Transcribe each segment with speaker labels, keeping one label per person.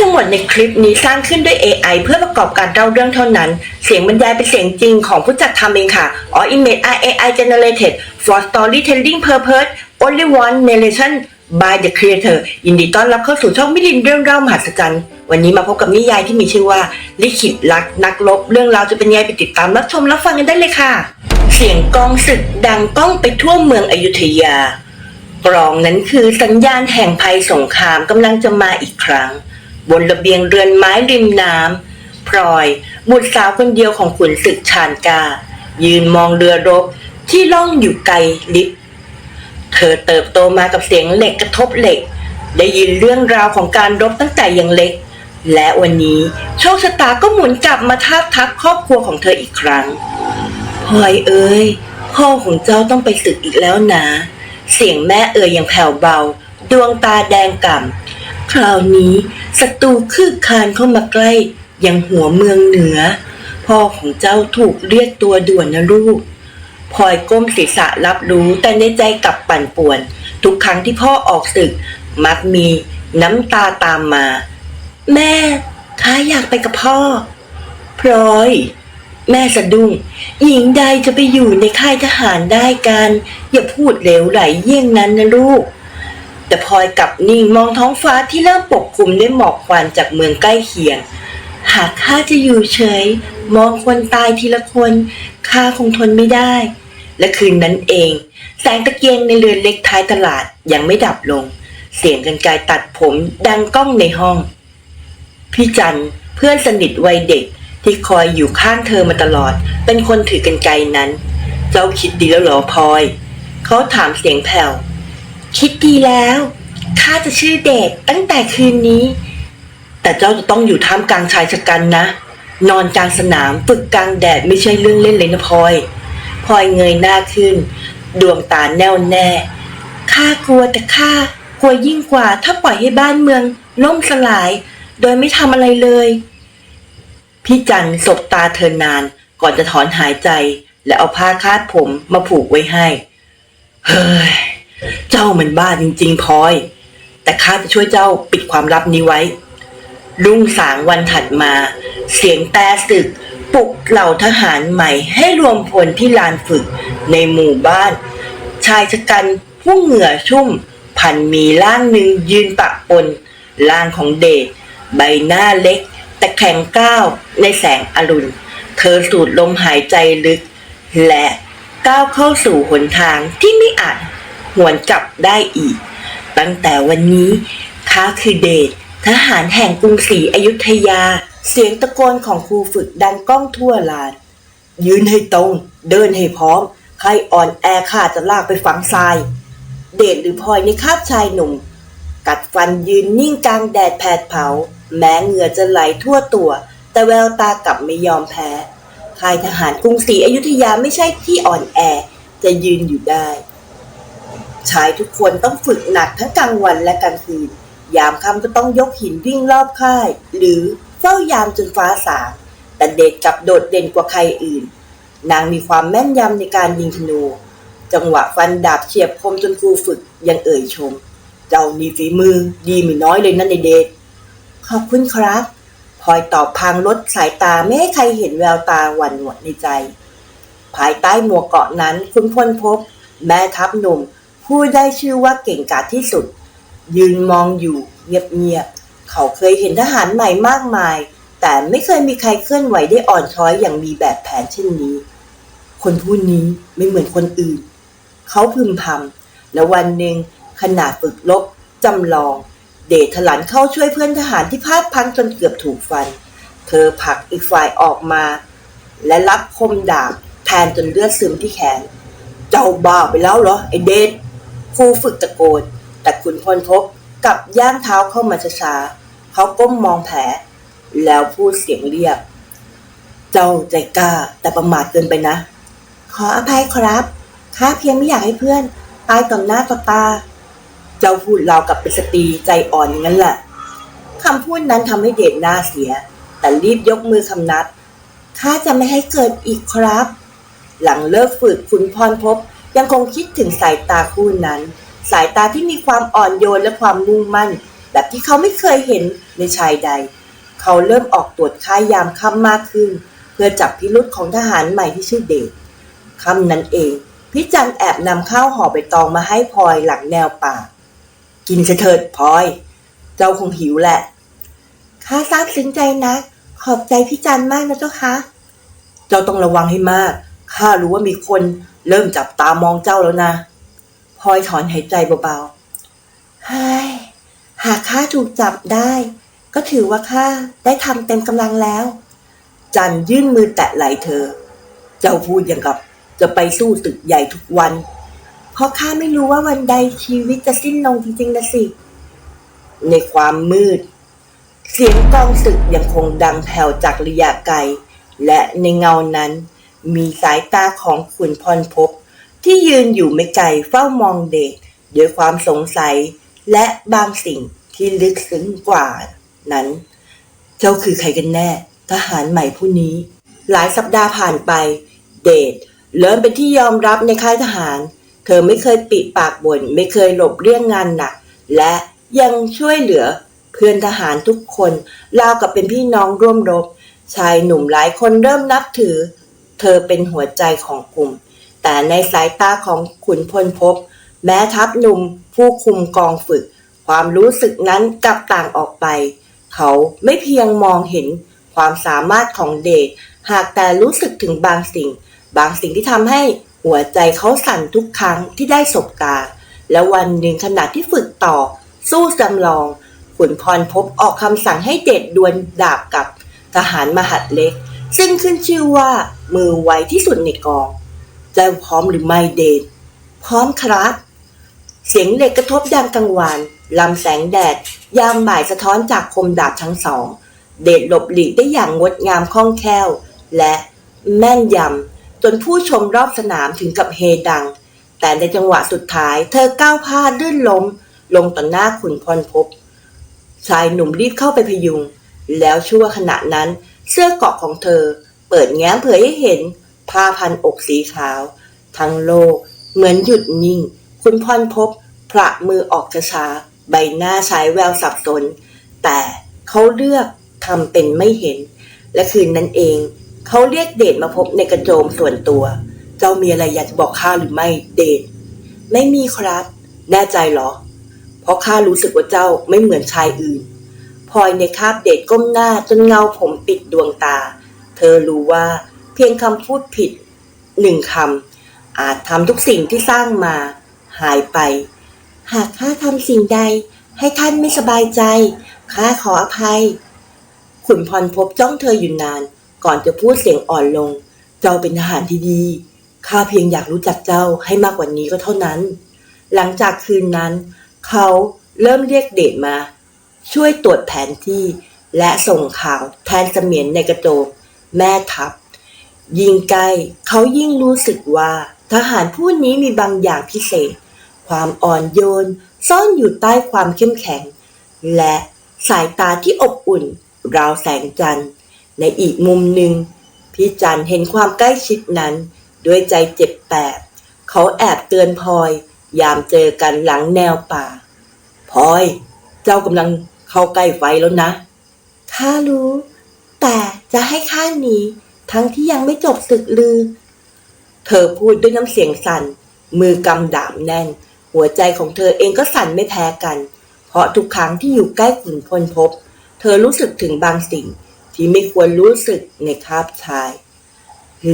Speaker 1: ทั้งหมดในคลิปนี้สร้างขึ้นด้วย AI เพื่อประกอบการเล่าเรื่องเท่านั้น เสียงบรรยายเป็นเสียงจริงของผู้จัดทำเองค่ะ All image are AI generated for storytelling purpose only one narration by the creator ยินดีต้อนรับเข้าสู่ช่องมิลินเรื่องเล่ามหัศจรรย์วันนี้มาพบกับนิยายที่มีชื่อว่า ลิขิตรักนักรบเรื่องราวจะเป็นยังไงไปติดตามรับชมรับฟังกันได้เลยค่ะ เสียงกองศึกดังก้องไปทั่วเมืองอยุธยากรองนั้นคือสัญญาณแห่งภัยสงครามกำลังจะมาอีกครั้ง บนระเบียงเรือนไม้ริมน้ำพลอย บุตรสาวคนเดียวของขุนศึกชานกา ยืนมองเรือรบที่ล่องอยู่ไกลลิบเธอเติบโตมากับเสียงเหล็กกระทบเหล็ก ได้ยินเรื่องราวของการรบตั้งแต่ยังเล็ก และวันนี้โชคชะตาก็หมุนกลับมาทาบทับครอบครัวของเธออีกครั้งพลอยเอ้ยพ่อของเจ้าต้องไปศึกอีกแล้วนะ เสียงแม่เอ่ยอย่างแผ่วเบา ดวงตาแดงก่ำ คราวนี้ศัตรูคืบคานเข้ามาใกล้ยังหัวเมืองเหนือ พ่อของเจ้าถูกเรียกตัวด่วนนะลูกพลอยก้มศีรษะรับรู้แต่ในใจกลับปั่นป่วน ทุกครั้งที่พ่อออกศึก มักมีน้ำตาตามมา แม่ข้าอยากไปกับพ่อ พลอย แม่สะดุ้ง หญิงใดจะไปอยู่ในค่ายทหารได้กัน อย่าพูดเหลวไหลเยี่ยงนั้นนะลูก แต่พลอยกลับนิ่งมองท้องฟ้าที่เริ่มปกคลุมด้วยหมอกควันจากเมืองใกล้เคียง หากข้าจะอยู่เฉย มองคนตายทีละคนข้าคงทนไม่ได้ และคืนนั้นเอง แสงตะเกียงในเรือนเล็กท้ายตลาดยังไม่ดับลง เสียงกันไกรตัดผมดังก้องในห้อง พี่จันเพื่อนสนิทวัยเด็กที่คอยอยู่ข้างเธอมาตลอด เป็นคนถือกันไกรนั้น เจ้าคิดดีแล้วเหรอพลอย เขาถามเสียงแผ่ว คิดดีแล้วข้าจะชื่อเดชตั้งแต่คืนนี้ แต่เจ้าจะต้องอยู่ท่ามกลางชายชะกันนะ นอนกลางสนามฝึกกลางแดดไม่ใช่เรื่องเล่นเลยนะพลอยพลอยเงยหน้าขึ้น ดวงตาแน่วแน่ข้ากลัวแต่ข้ากลัวยิ่งกว่าถ้าปล่อยให้บ้านเมืองล่มสลาย โดยไม่ทำอะไรเลย พี่จันสบตาเธอนาน ก่อนจะถอนหายใจ และเอาผ้าคาดผมมาผูกไว้ให้ เฮ้ย เจ้ามันบ้าจริงๆพลอย แต่ข้าจะช่วยเจ้าปิดความลับนี้ไว้ รุ่งสางวันถัดมา เสียงแต่ศึกปลุกเหล่าทหารใหม่ให้รวมพลที่ลานฝึกในหมู่บ้าน ชายชะกันผู้เหงื่อชุ่ม พันมีร่างหนึ่งยืนปะปนร่างของเดชใบหน้าเล็ก แต่แข็งก้าวในแสงอรุณ เธอสูดลมหายใจลึก และก้าวเข้าสู่หนทางที่ไม่อาจ หวนกลับได้อีก ตั้งแต่วันนี้ข้าคือเดชทหารแห่งกรุงศรีอยุธยา เสียงตะโกนของครูฝึกดังก้องทั่วลาน ยืนให้ตรง เดินให้พร้อม ใครอ่อนแอข้าจะลากไปฝังทราย เดชหรือพลอยในคาบชายหนุ่ม กัดฟันยืนนิ่งกลางแดดแผดเผา แม้เหงื่อจะไหลทั่วตัว แต่แววตากลับไม่ยอมแพ้ค่ายทหารกรุงศรีอยุธยาไม่ใช่ที่อ่อนแอ จะยืนอยู่ได้ ชายทุกคนต้องฝึกหนักทั้งกลางวันและกลางคืน ยามค่ำก็ต้องยกหินวิ่งรอบค่าย หรือเฝ้ายามจนฟ้าสางแต่เด็กกลับโดดเด่นกว่าใครอื่น นางมีความแม่นยำในการยิงธนู จังหวะฟันดาบเฉียบคมจนครูฝึกยังเอ่ยชม เจ้านี่ฝีมือดีไม่น้อยเลยนั่นในเดชขอบคุณครับพลอยตอบพางลดสายตาไม่ให้ใครเห็นแววตาหวั่นหวดในใจ ภายใต้หมวกเกาะนั้นคุณพลพบ แม่ทัพหนุ่ม ผู้ได้ชื่อว่าเก่งกาจที่สุด ยืนมองอยู่เงียบๆเขาเคยเห็นทหารใหม่มากมาย แต่ไม่เคยมีใครเคลื่อนไหวได้อ่อนช้อยอย่างมีแบบแผนเช่นนี้ คนผู้นี้ไม่เหมือนคนอื่น เขาพึมพำแล้ววันหนึ่งขณะฝึกรบจำลอง เดชถลันเข้าช่วยเพื่อนทหารที่พลาดพังจนเกือบถูกฟัน เธอผลักอีกฝ่ายออกมา และรับคมดาบแทนจนเลือดซึมที่แขน เจ้าบ้าไปแล้วเหรอไอเดช ครูฝึกตะโกน แต่คุณพลพบกับย่างเท้าเข้ามาช้าๆเขาก้มมองแผล แล้วพูดเสียงเรียบ เจ้าใจกล้าแต่ประมาทเกินไปนะ ขออภัยครับข้าเพียงไม่อยากให้เพื่อน ตายต่อหน้าต่อตา เจ้าพูดเราวกับเป็นสตรีใจอ่อนอย่างนั้นแหละคำพูดนั้นทำให้เดชหน้าเสีย แต่รีบยกมือคำนัดข้าจะไม่ให้เกิดอีกครับ หลังเลิกฝึกคุณพรพบ ยังคงคิดถึงสายตาคู่นั้น สายตาที่มีความอ่อนโยนและความมุ่งมั่น แบบที่เขาไม่เคยเห็นในชายใด เขาเริ่มออกตรวจค่ายยามค่ำมากขึ้น เพื่อจับพิรุษของทหารใหม่ที่ชื่อเดชค่ำนั้นเองพี่จันแอบนำข้าวห่อใบตองมาให้พลอยหลังแนวป่า กินเถิดพลอย เจ้าคงหิวแหละข้าซาบซึ้งใจนะ ขอบใจพี่จันมากนะเจ้าคะ เจ้าต้องระวังให้มาก ข้ารู้ว่ามีคนเริ่มจับตามองเจ้าแล้วนะพลอยถอนหายใจเบาๆเฮ้ยหากข้าถูกจับได้ ก็ถือว่าข้าได้ทำเต็มกำลังแล้ว จันยื่นมือแตะไหล่เธอ เจ้าพูดอย่างกับจะไปสู้ตึกใหญ่ทุกวัน เพราะข้าไม่รู้ว่าวันใดชีวิตจะสิ้นลงจริงๆนะสิ ในความมืด เสียงกลองศึกยังคงดังแผ่วจากระยะไกล และในเงานั้น มีสายตาของขุนพรภพที่ยืนอยู่ไม่ไกลเฝ้ามองเด็ก ด้วยความสงสัยและบางสิ่งที่ลึกซึ้งกว่านั้น เจ้าคือใครกันแน่ ทหารใหม่ผู้นี้ หลายสัปดาห์ผ่านไป เดทเริ่มเป็นที่ยอมรับในค่ายทหาร เธอไม่เคยปิดปากบ่นไม่เคยหลบเลี่ยงงานหนัก และยังช่วยเหลือเพื่อนทหารทุกคนราวกับเป็นพี่น้องร่วมรบ ชายหนุ่มหลายคนเริ่มนับถือ เธอเป็นหัวใจของกลุ่ม แต่ในสายตาของขุนพลภพแม้ทัพหนุ่มผู้คุมกองฝึก ความรู้สึกนั้นกลับต่างออกไป เขาไม่เพียงมองเห็นความสามารถของเดชหากแต่รู้สึกถึงบางสิ่ง บางสิ่งที่ทำให้หัวใจเขาสั่นทุกครั้งที่ได้สบตา และวันหนึ่งขณะที่ฝึกต่อ สู้จำลองขุนพรพบออกคำสั่งให้เดชดวลดาบกับทหารมหัดเล็ก ซึ่งขึ้นชื่อว่ามือไวที่สุดในกองเจ้าพร้อมหรือไม่เดชพร้อมครับ เสียงเหล็กกระทบดังกังวานลำแสงแดด ยามบ่ายสะท้อนจากคมดาบทั้งสอง เดชหลบหลีกได้อย่างงดงามคล่องแคล่ว และแม่นยำจนผู้ชมรอบสนามถึงกับเฮดัง แต่ในจังหวะสุดท้ายเธอก้าวพลาดลื่นล้ม ลงต่อหน้าขุนพรภพชายหนุ่มรีบเข้าไปพยุง แล้วชั่วขณะนั้น เสื้อเกาะของเธอ เปิดแง้มเผยให้เห็นผ้าพันอกสีขาว ทั้งโลก เหมือนหยุดนิ่ง คุณพรพบพระมือออกช้าๆใบหน้าใช้แววสับสน แต่เขาเลือกทำเป็นไม่เห็น และคืนนั้นเอง เขาเรียกเดชมาพบในกระโจมส่วนตัว เจ้ามีอะไรอยากจะบอกข้าหรือไม่เดชไม่มีครับ แน่ใจเหรอ เพราะข้ารู้สึกว่าเจ้าไม่เหมือนชายอื่น พลอยในคาบเดชก้มหน้าจนเงาผมปิดดวงตา เธอรู้ว่าเพียงคำพูดผิดหนึ่งคำอาจทำทุกสิ่งที่สร้างมา หายไป หากข้าทำสิ่งใดให้ท่านไม่สบายใจข้าขออภัย ขุนพรพบจ้องเธออยู่นาน ก่อนจะพูดเสียงอ่อนลง เจ้าเป็นทหารที่ดีข้าเพียงอยากรู้จักเจ้าให้มากกว่านี้ก็เท่านั้น หลังจากคืนนั้น เขาเริ่มเรียกเดชมา ช่วยตรวจแผนที่ และส่งข่าวแทนเสมียนในกระโจมแม่ทัพ ยิ่งใกล้เขายิ่งรู้สึกว่า ทหารผู้นี้มีบางอย่างพิเศษ ความอ่อนโยน ซ่อนอยู่ใต้ความเข้มแข็ง และสายตาที่อบอุ่น ราวแสงจันทร์ ในอีกมุมหนึ่งพี่จันเห็นความใกล้ชิดนั้น ด้วยใจเจ็บแปบ เขาแอบเตือนพลอย ยามเจอกันหลังแนวป่าพลอย เจ้ากำลัง เข้าใกล้ไฟแล้วนะ ข้ารู้ แต่จะให้ข้าหนี ทั้งที่ยังไม่จบศึกลือ เธอพูดด้วยน้ำเสียงสั่น มือกำดาบแน่น หัวใจของเธอเองก็สั่นไม่แพ้กัน เพราะทุกครั้งที่อยู่ใกล้ขุนพลภพเธอรู้สึกถึงบางสิ่งที่ไม่ควรรู้สึกในคาบชาย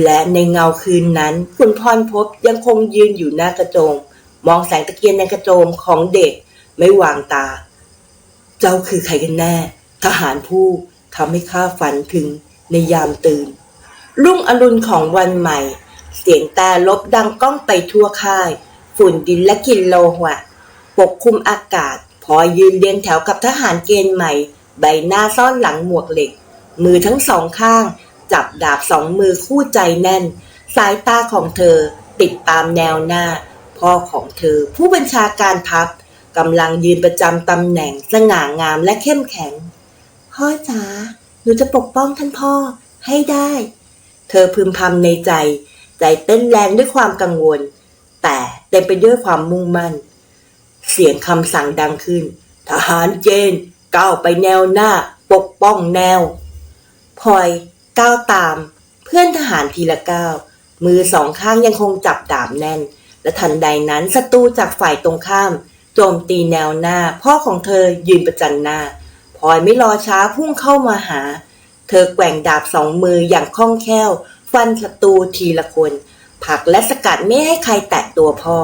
Speaker 1: และในเงาคืนนั้นขุนพรภพยังคงยืนอยู่หน้ากระโจมมองแสงตะเกียงในกระโจมของเด็กไม่วางตา เจ้าคือใครกันแน่ ทหารผู้ทำให้ข้าฝันถึงในยามตื่น รุ่งอรุณของวันใหม่ เสียงแต่ลบดังก้องไปทั่วค่าย ฝุ่นดินและกลิ่นโลหะปกคลุมอากาศ พอยืนเรียงแถวกับทหารเกณฑ์ใหม่ ใบหน้าซ่อนหลังหมวกเหล็ก มือทั้งสองข้าง จับดาบสองมือคู่ใจแน่น สายตาของเธอติดตามแนวหน้า พ่อของเธอผู้บัญชาการทัพ กำลังยืนประจำตำแหน่งสง่างามและเข้มแข็ง พ่อจ๋าหนูจะปกป้องท่านพ่อให้ได้ เธอพึมพำในใจ ใจเต้นแรงด้วยความกังวล แต่เต็มไปด้วยความมุ่งมั่น เสียงคำสั่งดังขึ้น ทหารเจนก้าวไปแนวหน้า ปกป้องแนวพลอยก้าวตาม เพื่อนทหารทีละก้าวมือสองข้างยังคงจับดาบแน่น และทันใดนั้นศัตรูจากฝ่ายตรงข้าม โจมตีแนวหน้า พ่อของเธอยืนประจันหน้าพลอยไม่รอช้าพุ่งเข้ามาหา เธอแกว่งดาบสองมืออย่างคล่องแคล่ว ฟันศัตรูทีละคนผลักและสกัดไม่ให้ใครแตะตัวพ่อ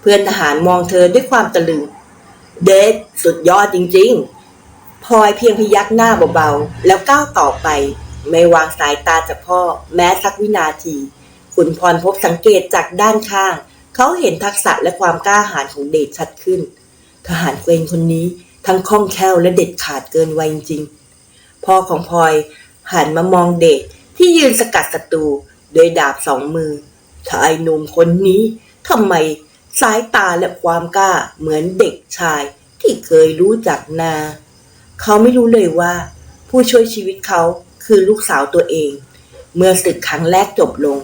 Speaker 1: เพื่อนทหารมองเธอด้วยความตะลึง เดดสุดยอดจริงๆพลอยเพียงพยักหน้าเบาๆ แล้วก้าวต่อไป ไม่วางสายตาจากพ่อ แม้สักวินาที ขุนพรพบสังเกตจากด้านข้าง เขาเห็นทักษะและความกล้าหาญของเดชชัดขึ้น ทหารเกวนคนนี้ทั้งคล่องแคล่วและเด็ดขาดเกินวัยจริงๆพ่อของพลอยหันมามองเดชที่ยืนสกัดศัตรูโดวยดาบสองมือชายหนุ่มคนนี้ทำไมสายตาและความกล้าเหมือนเด็กชายที่เคยรู้จักนา เขาไม่รู้เลยว่า ผู้ช่วยชีวิตเขาคือลูกสาวตัวเอง เมื่อศึกครั้งแรกจบลง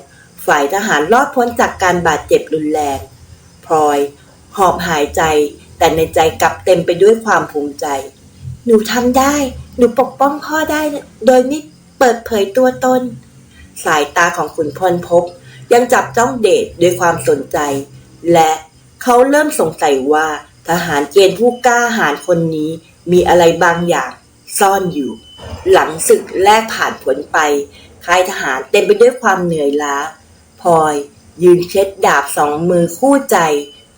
Speaker 1: ฝ่ายทหารรอดพ้นจากการบาดเจ็บรุนแรง พลอยหอบหายใจ แต่ในใจกลับเต็มไปด้วยความภูมิใจ หนูทำได้ หนูปกป้องพ่อได้ โดยไม่เปิดเผยตัวตน สายตาของขุนพลพบ ยังจับจ้องเดชด้วยความสนใจ และเขาเริ่มสงสัยว่าทหารเกณฑ์ผู้กล้าหาญคนนี้มีอะไรบางอย่างซ่อนอยู่ หลังศึกแรกผ่านผลไปค่ายทหารเต็มไปด้วยความเหนื่อยล้า พลอยยืนเช็ดดาบสองมือคู่ใจ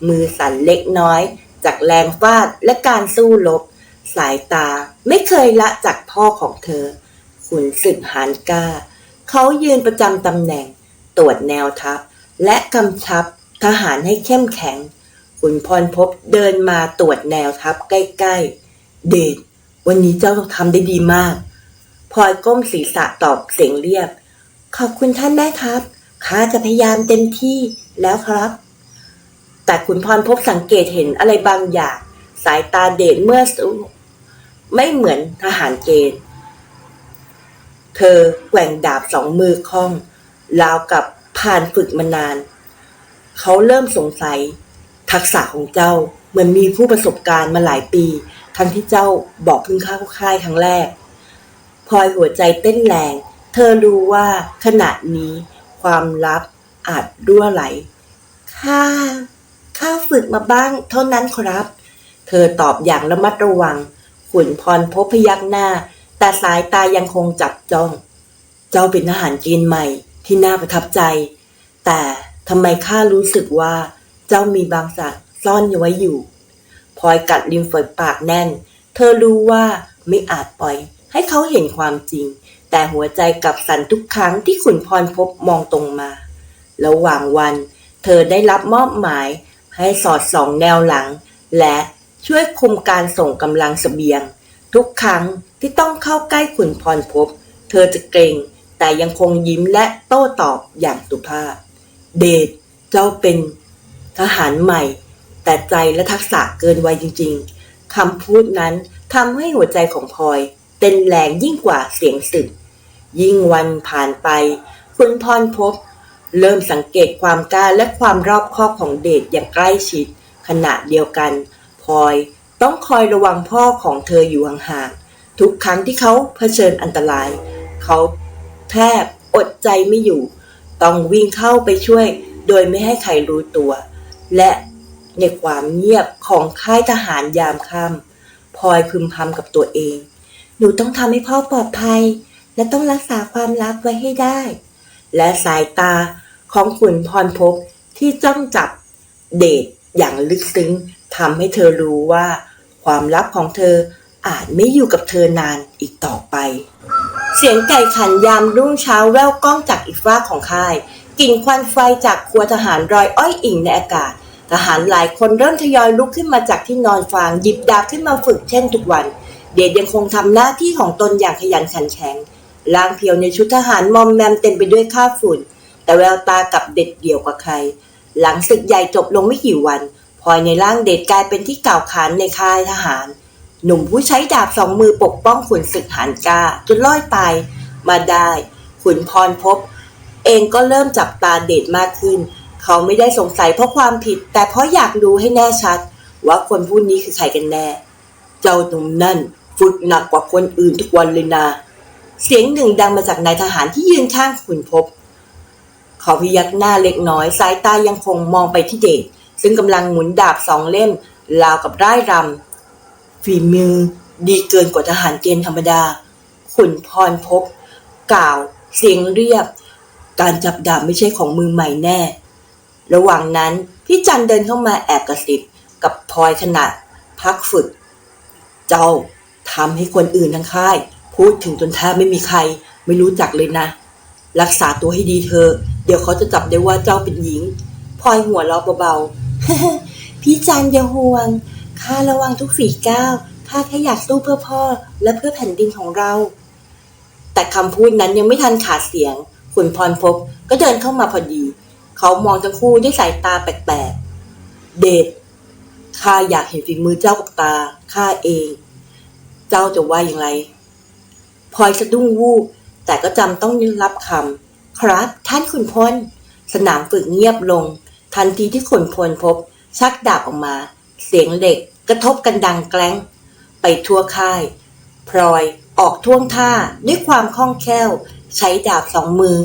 Speaker 1: มือสั่นเล็กน้อย จากแรงฟาดและการสู้รบสายตาไม่เคยละจากพ่อของเธอ ขุนศึกหานก้า เขายืนประจำตำแหน่ง ตรวจแนวทัพ และกำชับทหารให้เข้มแข็ง ขุนพรพบเดินมาตรวจแนวทัพใกล้ๆ เดชวันนี้เจ้าทำได้ดีมากพลอยก้มศีรษะตอบเสียงเรียบ ขอบคุณท่านแม่ครับ ข้าจะพยายามเต็มที่แล้วครับ แต่ขุนพรพบสังเกตเห็นอะไรบางอย่าง สายตาเดชเมื่อสู้ไม่เหมือนทหารเกณฑ์ เธอแกว่งดาบสองมือคล่องราวกับผ่านฝึกมานาน เขาเริ่มสงสัย ทักษะของเจ้าเหมือนมีผู้ประสบการณ์มาหลายปี ทั้งที่เจ้าบอกเพิ่งเข้าค่ายครั้งแรกพลอยหัวใจเต้นแรง เธอรู้ว่าขณะนี้ ความลับอาจรั่วไหล ข้า ข้าฝึกมาบ้างเท่านั้นครับ เธอตอบอย่างระมัดระวัง ขุนพรพบพยักหน้า แต่สายตายังคงจับจ้อง เจ้าเป็นทหารเกณฑ์ใหม่ที่น่าประทับใจ แต่ทำไมข้ารู้สึกว่า เจ้ามีบางสัตว์ซ่อนอยู่ไว้อยู่พลอยกัดริมฝีปากแน่น เธอรู้ว่าไม่อาจปล่อยให้เขาเห็นความจริง แต่หัวใจกลับสั่นทุกครั้งที่ขุนพรพบมองตรงมา ระหว่างวัน เธอได้รับมอบหมายให้สอดส่องแนวหลัง และช่วยคุมการส่งกำลังเสบียง ทุกครั้งที่ต้องเข้าใกล้ขุนพรพบ เธอจะเกรงแต่ยังคงยิ้มและโต้ตอบอย่างสุภาพ เดชเจ้าเป็นทหารใหม่ แต่ใจและทักษะเกินวัยจริง ๆคำพูดนั้นทำให้หัวใจของพลอยเต้นแรงยิ่งกว่าเสียงสึก ยิ่งวันผ่านไป คุณพรพบ เริ่มสังเกตความกล้าและความรอบคอบของเดชอย่างใกล้ชิด ขณะเดียวกันพลอยต้องคอยระวังพ่อของเธออยู่ห่างๆทุกครั้งที่เขาเผชิญอันตราย เขาแทบอดใจไม่อยู่ ต้องวิ่งเข้าไปช่วย โดยไม่ให้ใครรู้ตัว และในความเงียบของค่ายทหารยามค่ำพลอยพึมพำกับตัวเอง หนูต้องทำให้พ่อปลอดภัย และต้องรักษาความลับไว้ให้ได้ และสายตาของขุนพรพบที่จ้องจับเดชอย่างลึกซึ้งทำให้เธอรู้ว่า ความลับของเธออาจไม่อยู่กับเธอนานอีกต่อไป เสียงไก่ขันยามรุ่งเช้าแว่วก้องจากอีกฟ้ากของค่ายกลิ่นควันไฟจากครัวทหารรอยอ้อยอิ่งในอากาศ ทหารหลายคนเริ่มทยอยลุกขึ้นมาจากที่นอนฟางหยิบดาบขึ้นมาฝึกเช่นทุกวัน เดชยังคงทำหน้าที่ของตนอย่างขยันขันแข็ง ล่างเพียวในชุดทหารมอมแมมเต็มไปด้วยข้าวฝุ่น แต่แววตากับเด็ดเดี่ยวกว่าใคร หลังศึกใหญ่จบลงไม่กี่วันพลอยในร่างเดชกลายเป็นที่กล่าวขานในค่ายทหาร หนุ่มผู้ใช้ดาบสองมือปกป้องขุนศึกหานกาจนล่อยตายมาได้ขุนพรพบ เองก็เริ่มจับตาเดชมากขึ้น เขาไม่ได้สงสัยเพราะความผิด แต่เพราะอยากรู้ให้แน่ชัด ว่าคนผู้นี้คือใครกันแน่ เจ้าหนุ่มนั่น ฝึกหนักกว่าคนอื่นทุกวันเลยนะ เสียงหนึ่งดังมาจากนายทหารที่ยืนข้างขุนพบเขาพยักหน้าเล็กน้อยสายตายังคงมองไปที่เด็กซึ่งกำลังหมุนดาบสองเล่มราวกับร่ายรำฝีมือดีเกินกว่าทหารเกณฑ์ธรรมดา ขุนพรพบกล่าว เสียงเรียบ การจับดาบไม่ใช่ของมือใหม่แน่ ระหว่างนั้นพี่จันเดินเข้ามาแอบกระซิบกับพลอยขนาดพักฝึก เจ้าทำให้คนอื่นทั้งค่าย พูดถึงจนแทบไม่มีใคร ไม่รู้จักเลยนะ รักษาตัวให้ดีเธอ เดี๋ยวเขาจะจับได้ว่าเจ้าเป็นหญิงพลอยหัวเราะเบาๆ พี่จันอย่าห่วง ข้าระวังทุกฝีก้าวข้าแค่อยากสู้เพื่อพ่อ และเพื่อแผ่นดินของเรา แต่คำพูดนั้นยังไม่ทันขาดเสียง ขุนพรพบก็เดินเข้ามาพอดี เขามองทั้งคู่ด้วยสายตาแปลกๆ เดชข้าอยากเห็นฝีมือเจ้ากับตาข้าเอง เจ้าจะว่าอย่างไร พลอยสะดุ้งวูบแต่ก็จำต้องยรับคำครับ ท่านขุนพล สนามฝึกเงียบลง ทันทีที่ขุนพลพบ ชักดาบออกมา เสียงเหล็กกระทบกันดังแกล้ง ไปทั่วค่าย พลอยออกท่วงท่าด้วยความคล่องแคล่ว ใช้ดาบสองมือ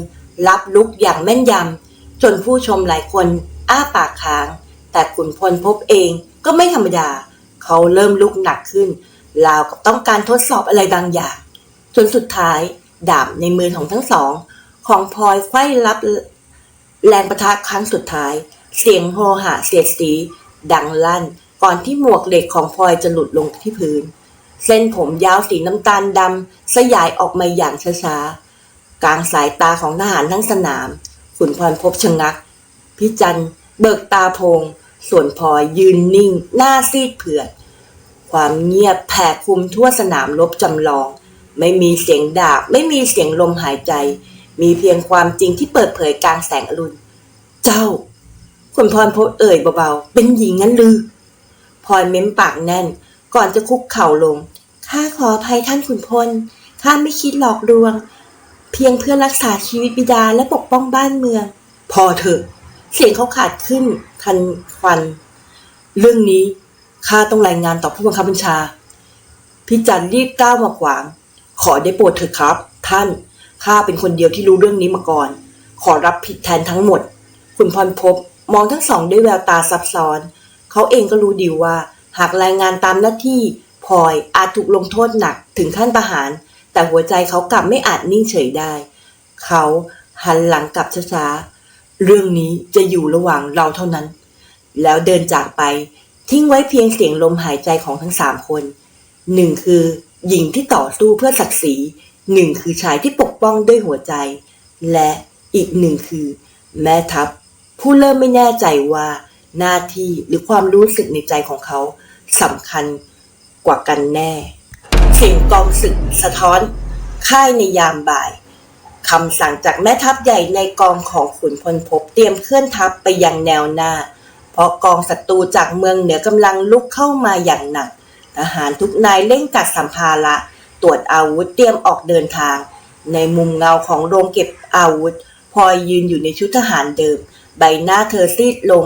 Speaker 1: รับลุกอย่างแม่นยำจนผู้ชมหลายคนอ้าปากค้าง แต่ขุนพลพบเองก็ไม่ธรรมดา เขาเริ่มลุกหนักขึ้นราวกับต้องการทดสอบอะไรบางอย่าง จนสุดท้ายดาบในมือของทั้งสอง ของพลอยไข้รับแรงประทะครั้งสุดท้าย เสียงโหหะเสียดสี ดังลั่น ก่อนที่หมวกเหล็กของพลอยจะหลุดลงที่พื้น เส้นผมยาวสีน้ำตาลดำสยายออกมาอย่างช้าๆ กลางสายตาของทหารทั้งสนาม ขุนพรพบชะงัก พิจันเบิกตาโพง ส่วนพลอยยืนนิ่ง หน้าซีดเผือด ความเงียบแผ่คลุมทั่วสนามรบจำลอง ไม่มีเสียงดาบ ไม่มีเสียงลมหายใจ มีเพียงความจริงที่เปิดเผยกลางแสงอรุณ เจ้าคุณพรพบเอ่ยเบาๆ เป็นหญิงงั้นลือพลอยเม้มปากแน่น ก่อนจะคุกเข่าลง ข้าขออภัยท่านขุนพล ข้าไม่คิดหลอกลวง เพียงเพื่อรักษาชีวิตบิดาและปกป้องบ้านเมือง พอเถอะ เสียงเขาขาดขึ้น ทันควัน เรื่องนี้ข้าต้องรายงานต่อผู้บังคับบัญชาพี่จันรีบก้าวมาขวาง ขอได้โปรดเถอะครับ ท่านข้าเป็นคนเดียวที่รู้เรื่องนี้มาก่อน ขอรับผิดแทนทั้งหมด คุณพรพบมองทั้งสองด้วยแววตาซับซ้อน เขาเองก็รู้ดีว่า หากรายงานตามหน้าที่พลอยอาจถูกลงโทษหนักถึงขั้นประหาร แต่หัวใจเขากลับไม่อาจนิ่งเฉยได้ เขาหันหลังกลับช้าๆเรื่องนี้จะอยู่ระหว่างเราเท่านั้น แล้วเดินจากไปทิ้งไว้เพียงเสียงลมหายใจของทั้งสามคนหนึ่งคือ หญิงที่ต่อสู้เพื่อศักดิ์ศรีหนึ่งคือชายที่ปกป้องด้วยหัวใจ และอีกหนึ่งคือ แม่ทัพ ผู้เริ่มไม่แน่ใจว่าหน้าที่หรือความรู้สึกในใจของเขาสำคัญกว่ากันแน่ เสียงกองศึกสะท้อน ค่ายในยามบ่ายคำสั่งจากแม่ทัพใหญ่ในกองของขุนพลพบเตรียมเคลื่อนทัพไปยังแนวหน้า เพราะกองศัตรูจากเมืองเหนือกำลังลุกเข้ามาอย่างหนัก ทหารทุกนายเร่งกัดสัมภาระตรวจอาวุธเตรียมออกเดินทาง ในมุมเงาของโรงเก็บอาวุธพลอยยืนอยู่ในชุดทหารเดิม ใบหน้าเธอซีดลง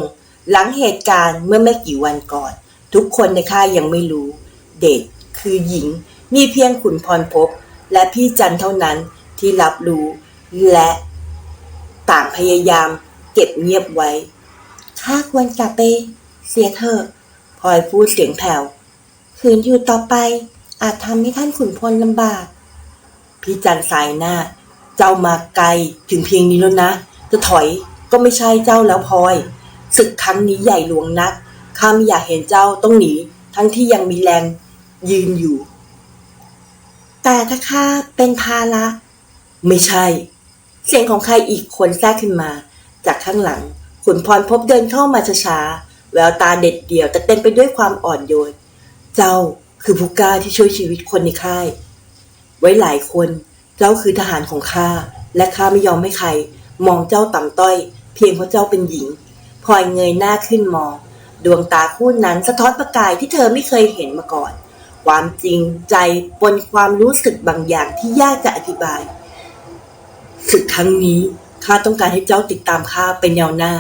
Speaker 1: หลังเหตุการณ์เมื่อไม่กี่วันก่อน ทุกคนในค่ายยังไม่รู้ เด็กคือหญิงมีเพียงขุนพรพบ และพี่จันเท่านั้นที่รับรู้ และต่างพยายามเก็บเงียบไว้ข้าควรกลับไป เสียเถอะพลอยพูดเสียงแผ่ว ขืนอยู่ต่อไป อาจทำให้ท่านขุนพลลำบาก พี่จันสายหน้า เจ้ามาไกลถึงเพียงนี้แล้วนะ จะถอยก็ไม่ใช่เจ้าแล้วพลอยศึกครั้งนี้ใหญ่หลวงนักข้าไม่อยากเห็นเจ้าต้องหนี ทั้งที่ยังมีแรงยืนอยู่ แต่ถ้าข้าเป็นภาระไม่ใช่ เสียงของใครอีกคนแทรกขึ้นมา จากข้างหลังขุนพรพบเดินเข้ามาช้าๆแววตาเด็ดเดี่ยวแต่เต็มไปด้วยความอ่อนโยน เจ้าคือผู้กล้าที่ช่วยชีวิตคนในค่าย ไว้หลายคน เจ้าคือทหารของข้า และข้าไม่ยอมให้ใคร มองเจ้าต่ำต้อย เพียงเพราะเจ้าเป็นหญิงพลอยเงยหน้าขึ้นมอง ดวงตาคู่นั้นสะท้อนประกายที่เธอไม่เคยเห็นมาก่อน ความจริงใจปนความรู้สึกบางอย่างที่ยากจะอธิบายศึกครั้งนี้ข้าต้องการให้เจ้าติดตามข้าเป็นแนวหน้า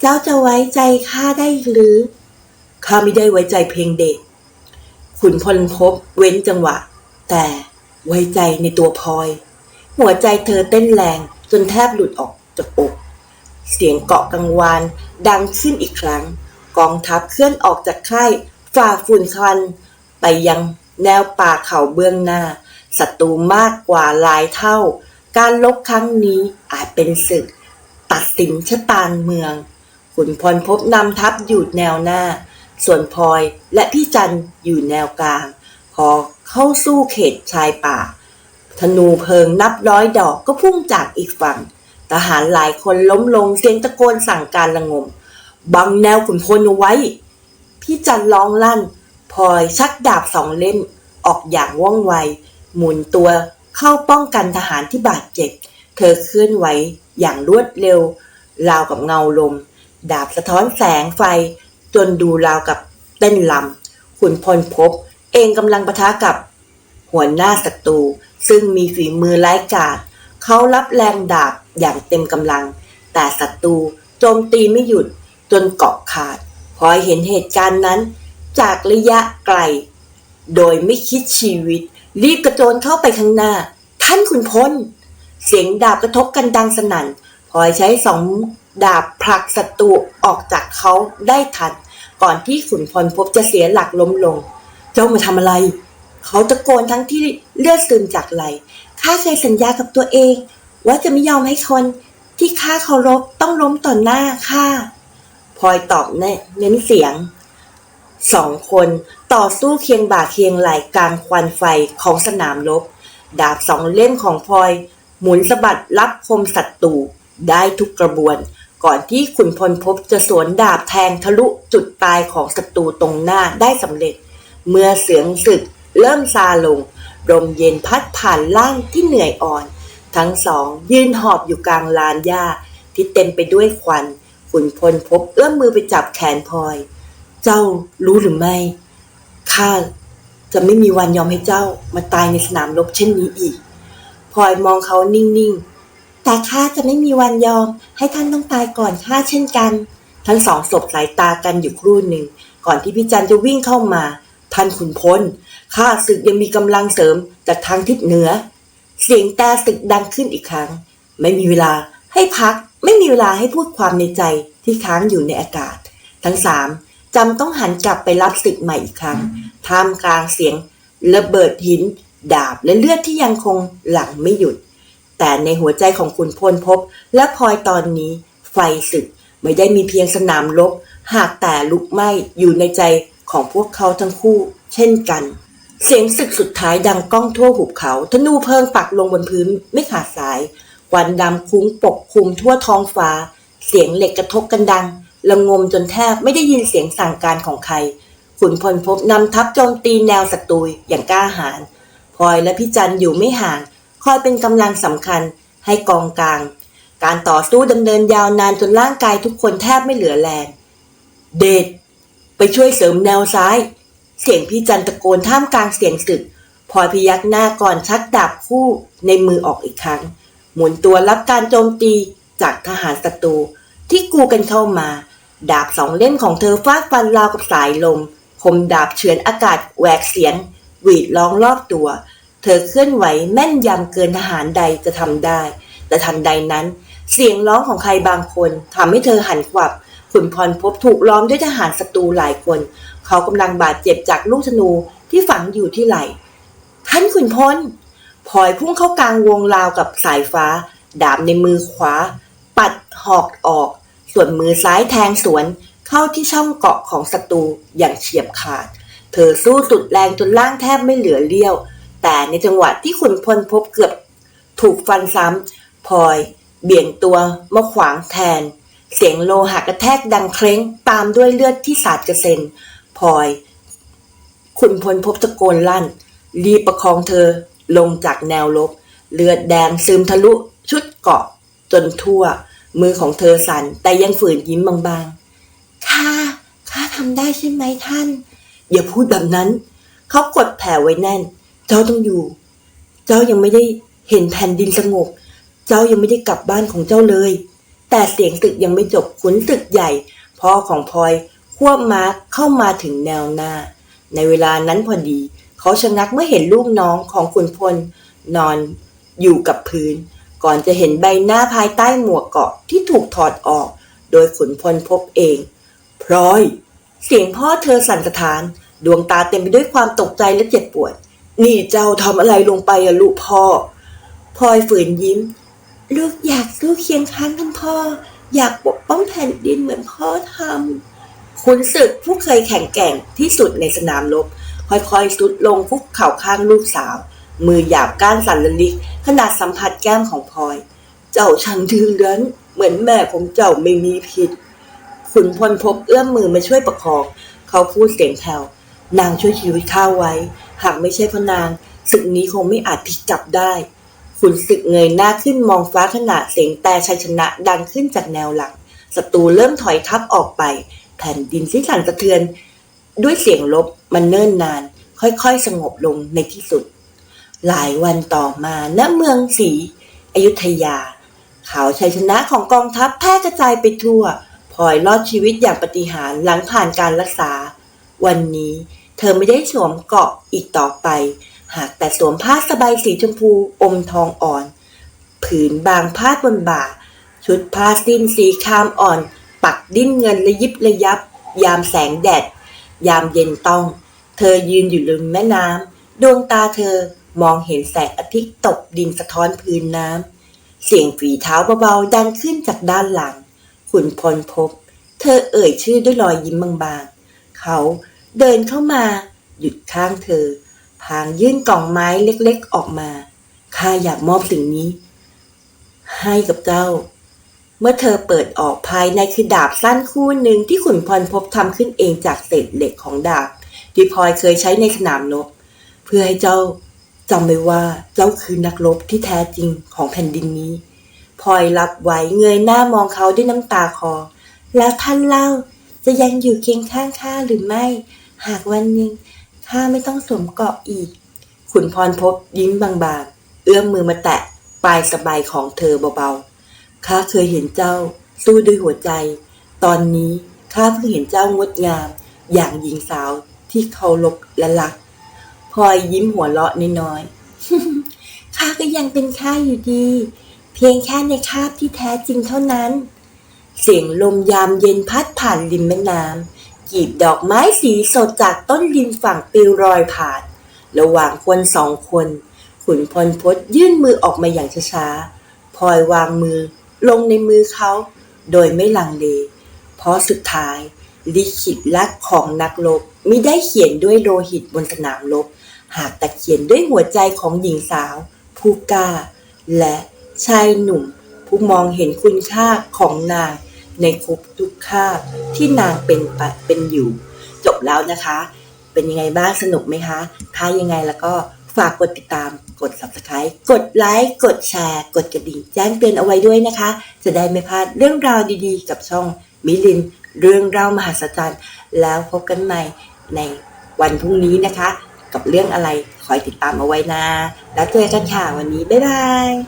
Speaker 1: เจ้าจะไว้ใจข้าได้หรือ ข้าไม่ได้ไว้ใจเพียงเด็ก ขุนพลพบเว้นจังหวะ แต่ไว้ใจในตัวพลอย หัวใจเธอเต้นแรงจนแทบหลุดออกจากอก เสียงเกาะกังวานดังขึ้นอีกครั้ง กองทัพเคลื่อนออกจากค่ายฝ่าฝุ่นควัน ไปยังแนวป่าเขาเบื้องหน้าศัตรูมากกว่าหลายเท่า การลบครั้งนี้อาจเป็นศึก ตัดสินชะตาเมือง ขุนพลพบนำทัพอยู่แนวหน้า ส่วนพลอยและพี่จันอยู่แนวกลาง พอเข้าสู้เขตชายป่า ธนูเพลิงนับร้อยดอกก็พุ่งจากอีกฝั่ง ทหารหลายคนล้มลงเสียงตะโกนสั่งการระงม บังแนวขุนพลเอาไว้ พี่จันร้องลั่นพลอยชักดาบสองเล่มออกอย่างว่องไว หมุนตัวเข้าป้องกันทหารที่บาดเจ็บ เธอเคลื่อนไหวอย่างรวดเร็ว ราวกับเงาลม ดาบสะท้อนแสงไฟ จนดูราวกับเต้นลำขุนพลพบ เองกำลังปะทะกับ หัวหน้าศัตรูซึ่งมีฝีมือร้ายกาจเขารับแรงดาบอย่างเต็มกำลัง แต่ศัตรูโจมตีไม่หยุดจนเกาะขาดพอเห็นเหตุการณ์นั้น จากระยะไกล โดยไม่คิดชีวิต รีบกระโจนเข้าไปข้างหน้า ท่านขุนพลเสียงดาบกระทบกันดังสนั่นพลอยใช้สอง ดาบผลักศัตรูออกจากเขาได้ทัน ก่อนที่ขุนพลพบจะเสียหลักล้มลง เจ้ามาทำอะไร เขาตะโกนทั้งที่เลือดซึมจากไหลข้าเคยสัญญากับตัวเอง ว่าจะไม่ยอมให้คนที่ข้าเคารพต้องล้มต่อหน้าข้าพลอยตอบเน้นเน้นเสียงสองคนต่อสู้เคียงบ่าเคียงไหลกลางควันไฟของสนามรบดาบสองเล่มของพลอย หมุนสะบัดรับคมศัตรูได้ทุกกระบวน ก่อนที่ขุนพลพบจะสวนดาบแทงทะลุจุดตายของศัตรูตรงหน้าได้สำเร็จ เมื่อเสียงศึกเริ่มซาลงลมเย็นพัดผ่านร่างที่เหนื่อยอ่อน ทั้งสองยืนหอบอยู่กลางลานหญ้าที่เต็มไปด้วยควัน ขุนพลพบเอื้อมมือไปจับแขนพลอย เจ้ารู้หรือไม่ข้าจะไม่มีวันยอมให้เจ้ามาตายในสนามรบเช่นนี้อีกพลอยมองเขานิ่งๆ แต่ข้าจะไม่มีวันยอม ให้ท่านต้องตายก่อนข้าเช่นกัน ทั้งสองสบสายตากันอยู่ครู่หนึ่ง ก่อนที่พี่จันจะวิ่งเข้ามา ท่านขุนพลข้าศึกยังมีกำลังเสริมจากทางทิศเหนือ เสียงแต่ศึกดังขึ้นอีกครั้ง ไม่มีเวลาให้พัก ไม่มีเวลาให้พูดความในใจที่ค้างอยู่ในอากาศ ทั้งสามจำต้องหันกลับไปรับศึกใหม่อีกครั้งท่ามกลางเสียง ระเบิดหิน ดาบและเลือดที่ยังคงหลั่งไม่หยุด แต่ในหัวใจของขุนพลพบและพลอยตอนนี้ไฟศึกไม่ได้มีเพียงสนามรบหากแต่ลุกไหม้อยู่ในใจของพวกเขาทั้งคู่ เช่นกัน เสียงศึกสุดท้ายดังก้องทั่วหุบเขาธนูเพลิงปักลงบนพื้นไม่ขาดสายควันดำคุ้งปกคลุมทั่วท้องฟ้า เสียงเหล็กกระทบกันดังระงมจนแทบไม่ได้ยินเสียงสั่งการของใครขุนพลพบนำทัพโจมตีแนวศัตรูอย่างกล้าหาญพลอยและพี่จันอยู่ไม่ห่าง คอยเป็นกำลังสำคัญให้กองกลาง การต่อสู้ดำเนินยาวนานจนร่างกายทุกคนแทบไม่เหลือแรงเดชไปช่วยเสริมแนวซ้าย เสียงพี่จันตะโกนท่ามกลางเสียงศึกพลอยพยักหน้าก่อนชักดาบคู่ในมือออกอีกครั้ง หมุนตัวรับการโจมตีจากทหารศัตรูที่กูกันเข้ามา ดาบสองเล่มของเธอฟาดฟันราวกับสายลม คมดาบเฉือนอากาศแหวกเสียง หวีดร้องรอบตัว เธอเคลื่อนไหวแม่นยำเกินทหารใดจะทำได้ แต่ทันใดนั้น เสียงร้องของใครบางคนทำให้เธอหันกลับขุนพรพบถูกล้อมด้วยทหารศัตรูหลายคน เขากำลังบาดเจ็บจากลูกธนูที่ฝังอยู่ที่ไหล่ท่านขุนพลพลอยพุ่งเข้ากลางวงราวกับสายฟ้า ดาบในมือขวา ปัดหอกออก ส่วนมือซ้ายแทงสวน เข้าที่ช่องเกาะของศัตรูอย่างเฉียบขาด เธอสู้สุดแรงจนร่างแทบไม่เหลือเลี้ยว แต่ในจังหวะที่ขุนพลพบเกือบถูกฟันซ้ำพลอยเบี่ยงตัวมาขวางแทน เสียงโลหะกระแทกดังเคร้งตามด้วยเลือดที่สาดกระเซ็นพลอย ขุนพลพบตะโกนลั่น รีบประคองเธอลงจากแนวรบเลือดแดงซึมทะลุชุดเกาะจนทั่ว มือของเธอสั่นแต่ยังฝืนยิ้มบางๆข้าข้าทำได้ใช่ไหมท่าน อย่าพูดแบบนั้น เขากดแผลไว้แน่น เจ้าต้องอยู่ เจ้ายังไม่ได้เห็นแผ่นดินสงบ เจ้ายังไม่ได้กลับบ้านของเจ้าเลย แต่เสียงตึกยังไม่จบขุนตึกใหญ่พ่อของพลอยควบม้าเข้ามาถึงแนวหน้า ในเวลานั้นพอดี เขาชะงักเมื่อเห็นลูกน้องของขุนพลนอนอยู่กับพื้น ก่อนจะเห็นใบหน้าภายใต้หมวกเกาะที่ถูกถอดออก โดยขุนพลพบเองพลอย เสียงพ่อเธอสั่นสะท้าน ดวงตาเต็มไปด้วยความตกใจและเจ็บปวด นี่เจ้าทำอะไรลงไปอะลูกพ่อพลอยฝืนยิ้ม ลูกอยากสู้เคียงข้างท่านพ่อ อยากปกป้องแผ่นดินเหมือนพ่อทำขุนศึกผู้เคยแข็งแกร่งที่สุดในสนามรบค่อยๆสุดลงคุกเข่าข้างลูกสาว มือหยาบก้านสั่นระลิกขนาดสัมผัสแก้มของพลอย เจ้าช่างดื้อรั้นเหมือนแม่ของเจ้าไม่มีผิดขุนพลพบเอื้อมมือมาช่วยประคอง เขาพูดเสียงแผ่วนางช่วยชีวิตข้าไว้ หากไม่ใช่พระนางศึกนี้คงไม่อาจพลิกกลับได้ ขุนศึกเงยหน้าขึ้นมองฟ้าขณะเสียงแต่ชัยชนะดังขึ้นจากแนวหลังศัตรูเริ่มถอยทับออกไป แผ่นดินที่สั่นสะเทือน ด้วยเสียงลบมันเนิ่นนาน ค่อยๆ สงบลงในที่สุด หลายวันต่อมาณเมืองศรีอยุธยา ข่าวชัยชนะของกองทัพแพร่กระจายไปทั่วพลอยรอดชีวิตอย่างปาฏิหาริ์หลังผ่านการรักษา วันนี้ เธอไม่ได้สวมเกาะอีกต่อไป หากแต่สวมผ้าสบายสีชมพูอมทองอ่อน ผืนบางผ้าบนบ่า ชุดผ้าสิ้นสีคามอ่อน ปักดิ้นเงินระยิบระยับ ยามแสงแดด ยามเย็นต้อง เธอยืนอยู่ริมแม่น้ำดวงตาเธอมองเห็นแสงอาทิตย์ตกดินสะท้อนพื้นน้ำเสียงฝีเท้าเบาๆดังขึ้นจากด้านหลัง ขุนพลพบ เธอเอ่ยชื่อด้วยรอยยิ้มบางๆ เขา เดินเข้ามา หยุดข้างเธอ พางยื่นกล่องไม้เล็กๆออกมา ข้าอยากมอบสิ่งนี้ ให้กับเจ้า เมื่อเธอเปิดออกภายในคือดาบสั้นคู่หนึ่งที่ขุนพลพบทำขึ้นเองจากเศษเหล็กของดาบที่พลอยเคยใช้ในสนามรบเพื่อให้เจ้าจำไว้ว่าเจ้าคือนักรบที่แท้จริงของแผ่นดินนี้พลอยรับไว้เงยหน้ามองเขาด้วยน้ำตาคอ แล้วท่านเล่าจะยังอยู่เคียงข้างข้าหรือไม่ หากวันหนึ่งข้าไม่ต้องสวมเกราะอีก ขุนพรพบยิ้มบางๆ เอื้อมมือมาแตะปลายสบายของเธอเบาๆ ข้าเคยเห็นเจ้าสู้ด้วยหัวใจ ตอนนี้ข้าเพิ่งเห็นเจ้างดงาม อย่างหญิงสาวที่เคารพและรักพลอยยิ้มหัวเราะน้อยๆ ข้าก็ยังเป็นข้าอยู่ดี เพียงแค่ในคาบที่แท้จริงเท่านั้น เสียงลมยามเย็นพัดผ่านริมแม่น้ำ กีบดอกไม้สีสดจากต้นริมฝั่งปลิวรอยผ่าน ระหว่างคนสองคน ขุนพลพศยื่นมือออกมาอย่างช้าๆพลอยวางมือลงในมือเขา โดยไม่ลังเล เพราะสุดท้าย ลิขิตลักของนักรบมิได้เขียนด้วยโลหิตบนสนามรบ หากแต่เขียนด้วยหัวใจของหญิงสาว ผู้กล้า และชายหนุ่ม ผู้มองเห็นคุณค่าของนาง ในคุกทุกคาบที่นางเป็นปเป็นอยู่ จบแล้วนะคะ เป็นยังไงบ้างสนุกไหมคะ ถ้ายังไงแล้วก็ฝากกดติดตาม กด subscribe กดไลค์ กดแชร์ กดกระดิ่งแจ้งเตือนเอาไว้ด้วยนะคะ จะได้ไม่พลาดเรื่องราวดีๆ กับช่องมิลิน เรื่องราวมหัศจรรย์ แล้วพบกันใหม่ในวันพรุ่งนี้นะคะ กับเรื่องอะไรคอยติดตามเอาไว้นะ แล้วเจอกันค่ะวันนี้ บ๊ายบาย